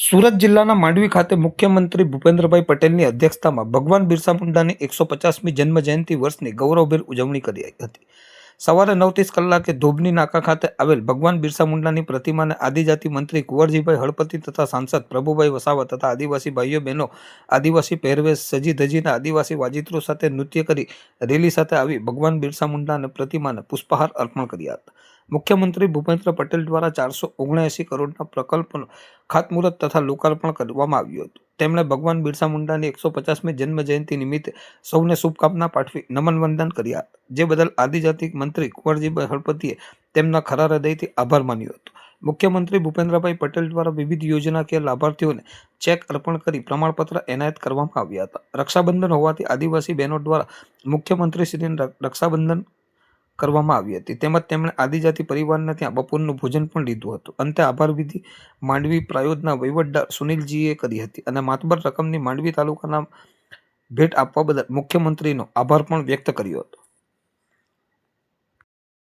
સુરત જિલ્લાના માંડવી ખાતે મુખ્યમંત્રી ભૂપેન્દ્રભાઈ પટેલની અધ્યક્ષતામાં ભગવાન બિરસા મુંડાની એકસો પચાસમી જન્મ જયંતિ વર્ષની ગૌરવભેર ઉજવણી કરી હતી. સવારે નવ ત્રીસ કલાકે ધોબની નાકા ખાતે આવેલ ભગવાન બિરસા મુંડાની પ્રતિમાને આદિજાતિ મંત્રી કુંવરજીભાઈ હળપતિ તથા સાંસદ પ્રભુભાઈ વસાવા તથા આદિવાસી ભાઈઓ બહેનો આદિવાસી પહેરવેશ સજી ધજીના આદિવાસી વાજિત્રો સાથે નૃત્ય કરી રેલી સાથે આવી ભગવાન બિરસા મુંડાને પ્રતિમાને પુષ્પહાર અર્પણ કર્યા હતા. મુખ્યમંત્રી ભૂપેન્દ્ર પટેલ દ્વારા ચારસો ઓગણએંસી કરોડના પ્રકલ્પનું ખાતમુહૂર્ત તથા લોકાર્પણ કરવામાં આવ્યું હતું. તેમણે ભગવાન બિરસા મુંડાની એકસો પચાસમી જન્મ જયંતિ નિમિત્તે સૌને શુભકામના પાઠવી નમન વંદન કર્યા. જે બદલ આદિજાતિ મંત્રી કુંવરજીભાઈ હળપતિએ તેમના ખરા હૃદયથી આભાર માન્યો હતો. મુખ્યમંત્રી ભૂપેન્દ્રભાઈ પટેલ દ્વારા વિવિધ યોજનાકીય લાભાર્થીઓને ચેક અર્પણ કરી પ્રમાણપત્ર એનાયત કરવામાં આવ્યા હતા. રક્ષાબંધન હોવાથી આદિવાસી બહેનો દ્વારા મુખ્યમંત્રીશ્રીને રક્ષાબંધન કરવામાં આવી હતી. તેમજ તેમણે આદિજાતિ પરિવારના ત્યાં બપોરનું ભોજન પણ લીધું હતું. અંતે આભાર વિધિ માંડવી પ્રાયોજના વહીવટદાર સુનિલજીએ કરી હતી અને માતબર રકમની માંડવી તાલુકાના ભેટ આપવા બદલ મુખ્યમંત્રીનો આભાર પણ વ્યક્ત કર્યો હતો.